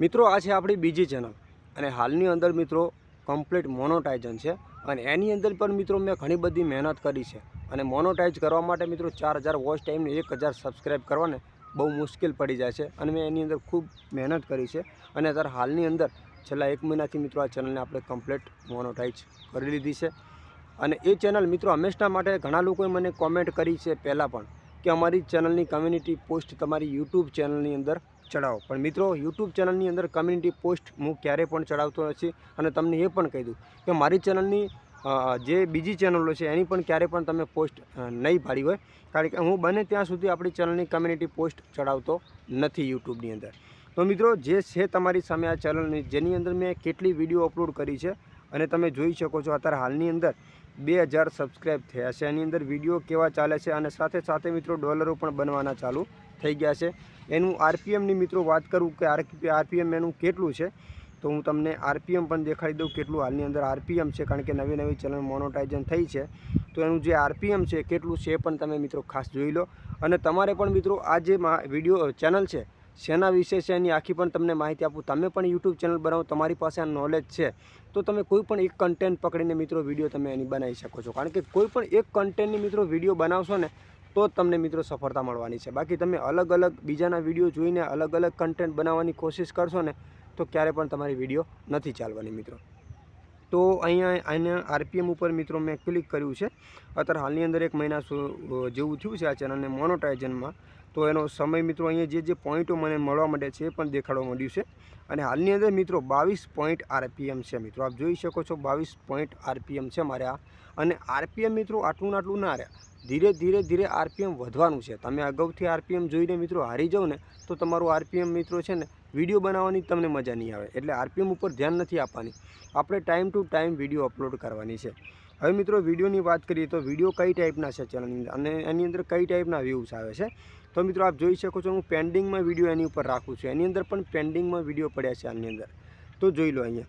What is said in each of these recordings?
મિત્રો, આ છે આપણી બીજી ચેનલ અને હાલની અંદર મિત્રો કમ્પ્લીટ મોનોટાઇઝન છે. અને એની અંદર પણ મિત્રો, મેં ઘણી બધી મહેનત કરી છે. અને મોનોટાઇઝ કરવા માટે મિત્રો, ચાર હજાર વોચ ટાઈમને એક હજાર સબસ્ક્રાઈબ કરવાને બહુ મુશ્કેલ પડી જાય છે. અને મેં એની અંદર ખૂબ મહેનત કરી છે. અને અત્યારે હાલની અંદર, છેલ્લા એક મહિનાથી મિત્રો, આ ચેનલને આપણે કમ્પ્લીટ મોનોટાઇઝ કરી લીધી છે. અને એ ચેનલ મિત્રો હંમેશા માટે ઘણા લોકોએ મને કોમેન્ટ કરી છે પહેલાં પણ, કે અમારી ચેનલની કમ્યુનિટી પોસ્ટ તમારી યુટ્યુબ ચેનલની અંદર ચડાવો. પણ મિત્રો યુટ્યુબ ચેનલની અંદર કમ્યુનિટી પોસ્ટ હું ક્યારે પણ ચડાવતો નથી અને તમને એ પણ કહી દઉં કે મારી ચેનલની જે બીજી ચેનલો છે એની પણ ક્યારે પણ તમે પોસ્ટ નહીં પાડી હોય. કારણ કે હું બને ત્યાં સુધી આપણી ચેનલની કમ્યુનિટી પોસ્ટ ચડાવતો નથી યુટ્યુબની અંદર. તો મિત્રો, જે છે તમારી સામે આ ચેનલની, જેની અંદર મેં કેટલી વીડિયો અપલોડ કરી છે અને તમે જોઈ શકો છો અત્યારે હાલની અંદર બે હજાર સબસ્ક્રાઈબ થયા છે. એની અંદર વીડિયો કેવા ચાલે છે અને સાથે સાથે મિત્રો, ડોલરો પણ બનવાના ચાલુ થઈ ગયા છે. એનું આરપીએમની મિત્રો વાત કરું કે આરપીએમ એનું કેટલું છે, તો હું તમને આરપીએમ પણ દેખાડી દઉં કેટલું હાલની અંદર આરપીએમ છે, કારણ કે નવી નવી ચેનલ મોનોટાઇઝન થઈ છે. તો એનું જે આરપીએમ છે, કેટલું છે એ પણ તમે મિત્રો ખાસ જોઈ લો. અને તમારે પણ મિત્રો આ જે વીડિયો ચેનલ છે, શેના વિશે છે એની આખી પણ તમને માહિતી આપું. તમે પણ યુટ્યુબ ચેનલ બનાવો, તમારી પાસે આ નોલેજ છે, તો તમે કોઈ પણ એક કન્ટેન્ટ પકડીને મિત્રો વીડિયો તમે એની બનાવી શકો છો. કારણ કે કોઈ પણ એક કન્ટેન્ટની મિત્રો વીડિયો બનાવશો ને તો તમને મિત્રો સફળતા મળવાની છે. બાકી તમે અલગ અલગ બીજાના વીડિયો જોઈને અલગ અલગ કન્ટેન્ટ બનાવવાની કોશિશ કરશો ને, તો ક્યારે પણ તમારી વીડિયો નથી ચાલવાની મિત્રો. તો અહીંયા અહીંયા આરપીએમ ઉપર મિત્રો મેં ક્લિક કર્યું છે. અત્યારે હાલની અંદર એક મહિના જેવું થયું છે આ ચેનલને મોનોટાઇઝનમાં તો એનો સમય મિત્રો અહીંયા જે જે પોઈન્ટો મને મળવા માટે છે એ પણ દેખાડવા માંડ્યું છે. અને હાલની અંદર મિત્રો બાવીસ પોઈન્ટ આરપીએમ છે મિત્રો. આપ જોઈ શકો છો બાવીસ પોઈન્ટ આરપીએમ છે મારે આ. અને આરપીએમ મિત્રો આટલું આટલું ના રહ્યા ધીરે ધીરે ધીરે આરપીએમ વધવાનું છે. તમે અગાઉથી આરપીએમ જોઈને મિત્રો હારી જાઓ ને, તો તમારું આરપીએમ મિત્રો છે ને વીડિયો બનાવવાની તમને મજા નહીં આવે. એટલે આરપીએમ ઉપર ધ્યાન નથી આપવાની. આપણે time to time video upload કરવાની છે. હવે મિત્રો વિડીયોની વાત કરીએ તો વીડિયો કઈ ટાઈપના છે ચેનલની અને એની અંદર કઈ ટાઈપના વ્યૂઝ આવે છે? તો મિત્રો આપ જોઈ શકો છો હું પેન્ડિંગમાં વીડિયો એની ઉપર રાખું છું. એની અંદર પણ પેન્ડિંગમાં વીડિયો પડ્યા છે આની અંદર. તો જોઈ લો અહીંયા.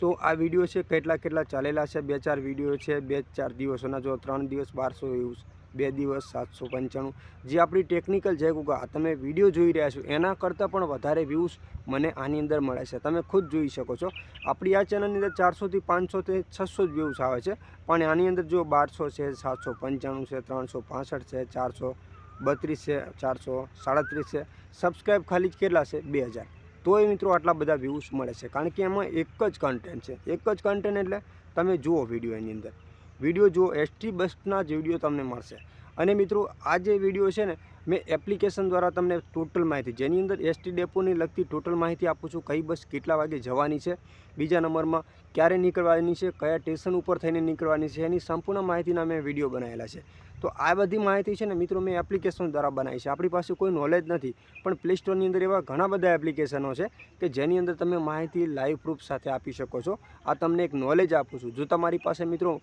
તો આ વીડિયો છે કેટલા કેટલા ચાલેલા છે? બે ચાર વીડિયો છે, બે ચાર દિવસોના. જો ત્રણ દિવસ, બારસો વ્યૂઝ બે દિવસ, સાતસો પંચાણું. જે આપણી ટેકનિકલ છે, ગુગા તમે વીડિયો જોઈ રહ્યા છો, એના કરતાં પણ વધારે વ્યૂઝ મને આની અંદર મળે છે. તમે ખુદ જોઈ શકો છો. આપણી આ ચેનલની અંદર ચારસોથી પાંચસોથી છસો જ વ્યૂઝ આવે છે. પણ આની અંદર જો બારસો છે, સાતસો પંચાણું છે, ત્રણસો પાસઠ છે, ચારસો બત્રીસ છે, ચારસો, સાડત્રીસ છે. સબસ્ક્રાઈબ ખાલી કેટલા છે? બે હજાર. તોય મિત્રો આટલા બધા વ્યૂઝ મળે છે. કારણ કે એમાં એક જ કન્ટેન્ટ છે. એક જ કન્ટેન્ટ એટલે તમે જુઓ વીડિયો એની અંદર. વીડિયો જુઓ એસટી બસના જ વીડિયો તમને મળશે. અને મિત્રો, આ જે વીડિયો છે ને, મેં એપ્લિકેશન દ્વારા તમને ટોટલ માહિતી, જેની અંદર એસટી ડેપોની લગતી ટોટલ માહિતી આપું છું, કઈ બસ કેટલા વાગે જવાની છે, બીજા નંબરમાં ક્યારે નીકળવાની છે, કયા સ્ટેશન ઉપર થઈને નીકળવાની છે, એની સંપૂર્ણ માહિતીના મેં વીડિયો બનાવેલા છે. તો આ બધી માહિતી છે ને, મિત્રો, મેં એપ્લિકેશન દ્વારા બનાવી છે. આપણી પાસે કોઈ નોલેજ નથી, પણ પ્લે સ્ટોરની અંદર એવા ઘણા બધા એપ્લિકેશનો છે કે જેની અંદર તમે માહિતી લાઈવ પ્રૂફ સાથે આપી શકો છો. આ તમને એક નોલેજ આપું છું. જો તમારી પાસે મિત્રો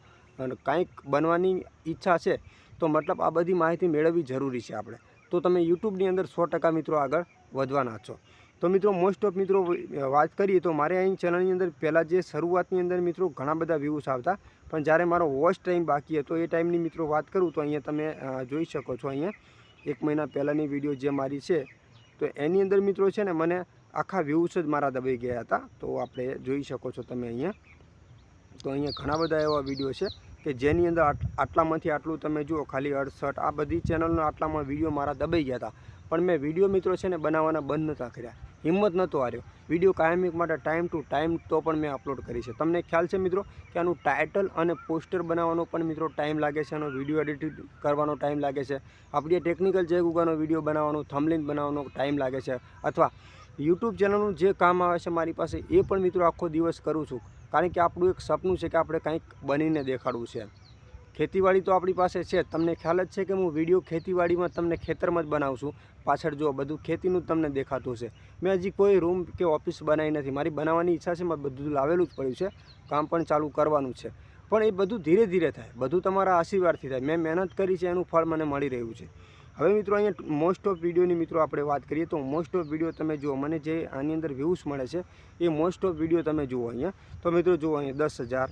કાંઈક બનવાની ઈચ્છા છે તો મતલબ આ બધી માહિતી મેળવવી જરૂરી છે આપણે. તો તમે યુટ્યુબની અંદર સો ટકા મિત્રો આગળ વધવાના છો. તો મિત્રો મોસ્ટ ઓફ મિત્રો વાત કરીએ તો મારે અહીં ચેનલની અંદર પહેલાં જે શરૂઆતની અંદર મિત્રો ઘણા બધા વ્યૂઝ આવતા, પણ જ્યારે મારો વોચ ટાઈમ બાકી હતો, એ ટાઈમની મિત્રો વાત કરું તો અહીંયા તમે જોઈ શકો છો અહીંયા. એક મહિના પહેલાંની વીડિયો જે મારી છે, તો એની અંદર મિત્રો છે ને મને આખા વ્યૂઝ જ મારા દબાઈ ગયા હતા. તો આપણે જોઈ શકો છો તમે અહીંયા. તો અહીંયા ઘણા બધા એવા વીડિયો છે. કે જેની અંદર આટ- આટલામાંથી આટલું તમે જુઓ, ખાલી અડસઠ, આ બધી ચેનલનો આટલામાં વીડિયો મારા દબાઈ ગયા હતા. પણ મેં વીડિયો મિત્રો છે ને બનાવવાના બંધ નહોતા કર્યા. હિંમત નહોતો હાર્યો. વીડિયો કાયમિક માટે ટાઈમ ટુ ટાઈમ તો પણ મેં અપલોડ કરી છે. તમને ખ્યાલ છે મિત્રો કે આનું ટાઇટલ અને પોસ્ટર બનાવવાનો પણ મિત્રો ટાઈમ લાગે છે આનો વીડિયો એડિટ કરવાનો ટાઈમ લાગે છે. આપણી ટેકનિકલ જે ગુગાનો વીડિયો બનાવવાનો થમલિન બનાવવાનો ટાઈમ લાગે છે. અથવા યુટ્યુબ ચેનલનું જે કામ આવે છે મારી પાસે એ પણ મિત્રો આખો દિવસ કરું છું. કારણ કે આપણું એક સપનું છે કે આપણે કંઈક બનીને દેખાડવું છે. ખેતીવાડી તો આપણી પાસે છે તમને ખ્યાલ જ છે કે હું વીડિયો ખેતીવાડીમાં તમને ખેતરમાં જ બનાવું છું. પાછળ જો બધું ખેતીનું તમને દેખાતું છે મેં હજી કોઈ રૂમ કે ઓફિસ બનાવી નથી. મારી બનાવવાની ઈચ્છા છે મેં બધું લાવેલું જ પડ્યું છે. કામ પણ ચાલુ કરવાનું છે. પણ એ બધું ધીરે ધીરે થાય. બધું તમારા આશીર્વાદથી થાય. મેં મહેનત કરી છે, એનું ફળ મને મળી રહ્યું છે. હવે મિત્રો અહીંયા મોસ્ટ ઓફ વિડીયોની મિત્રો આપણે વાત કરીએ તો મોસ્ટ ઓફ વીડિયો તમે જુઓ, મને જે આની અંદર વ્યૂઝ મળે છે, એ મોસ્ટ ઓફ વીડિયો તમે જુઓ અહીંયા. તો મિત્રો જુઓ અહીંયા દસ હજાર,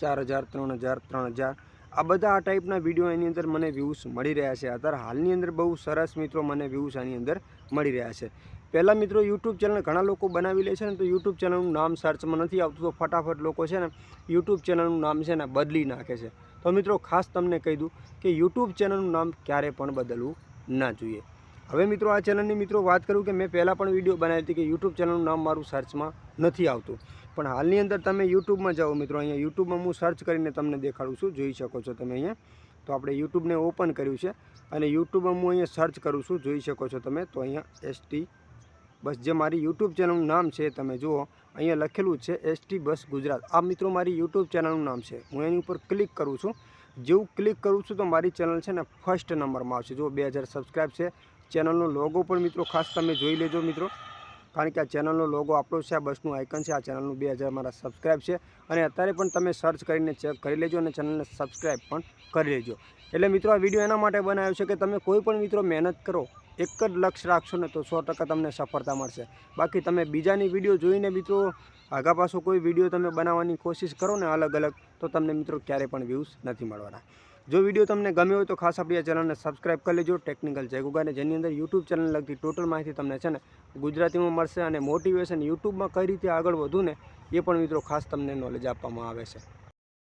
ચાર હજાર, ત્રણ હજાર ત્રણ હજાર આ બધા આ ટાઈપના વીડિયો એની અંદર મને વ્યૂઝ મળી રહ્યા છે. અત્યારે હાલની અંદર બહુ સરસ મિત્રો મને વ્યૂઝ આની અંદર મળી રહ્યા છે. પહેલાં મિત્રો યુટ્યુબ ચેનલ ઘણા લોકો બનાવી લે છે ને તો યુટ્યુબ ચેનલનું નામ સર્ચમાં નથી આવતું તો ફટાફટ લોકો છે ને યુટ્યુબ ચેનલનું નામ છે ને બદલી નાખે છે. તો મિત્રો ખાસ તમને કહી દઉં કે યુટ્યુબ ચેનલનું નામ ક્યારે પણ બદલવું ના જોઈએ. હવે મિત્રો આ ચેનલની મિત્રો વાત કરું કે મેં પહેલાં પણ વીડિયો બનાવી હતી કે યુટ્યુબ ચેનલનું નામ મારું સર્ચમાં નથી આવતું. પણ હાલની અંદર તમે યુટ્યુબમાં જાઓ મિત્રો, અહીંયા યુટ્યુબમાં હું સર્ચ કરીને તમને દેખાડું છું, જોઈ શકો છો તમે અહીંયા. તો આપણે યુટ્યુબને ઓપન કર્યું છે અને યુટ્યુબમાં હું અહીંયા સર્ચ કરું છું, જોઈ શકો છો તમે. તો અહીંયા એસટી બસ જે મારી યુટ્યુબ ચેનલનું નામ છે તમે જુઓ, અહીંયા લખેલું છે એસટી બસ ગુજરાત. આ મિત્રો મારી યુટ્યુબ ચેનલનું નામ છે. હું એની ઉપર ક્લિક કરું છું. જેવું ક્લિક કરું છું તો મારી ચેનલ છે ને ફર્સ્ટ નંબરમાં આવશે. જો બે હજાર સબસ્ક્રાઈબ છે. ચેનલનો લોગો પણ મિત્રો ખાસ તમે જોઈ લેજો મિત્રો. કારણ કે આ ચેનલનો લોગો આપણો છે, આ બસનું આઇકન છે, આ ચેનલનું બે હજાર મારા સબસ્ક્રાઈબ છે. અને અત્યારે પણ તમે સર્ચ કરીને ચેક કરી લેજો અને ચેનલને સબસ્ક્રાઈબ પણ કરી લેજો. એટલે મિત્રો, આ વીડિયો એના માટે બનાવ્યો છે કે તમે કોઈ પણ મિત્રો મહેનત કરો, એક જ લક્ષ્ય રાખશો ને તો સો ટકા તમને સફળતા મળશે. બાકી તમે બીજાની વીડિયો જોઈને મિત્રો, આગા પાછો કોઈ વીડિયો તમે બનાવવાની કોશિશ કરો ને અલગ અલગ, તો તમને મિત્રો ક્યારેય પણ વ્યૂઝ નથી મળવાના. જો વીડિયો તમને ગમ્યો હોય તો ખાસ આપણી આ ચેનલને સબસ્ક્રાઇબ કરી લેજો. ટેકનિકલ જયગુગાને જેની અંદર યુટ્યુબ ચેનલ લગતી ટોટલ માહિતી તમને છે ને ગુજરાતીમાં મળશે અને મોટિવેશન યુટ્યુબમાં કઈ રીતે આગળ વધવું ને એ પણ મિત્રો ખાસ તમને નોલેજ આપવામાં આવે છે.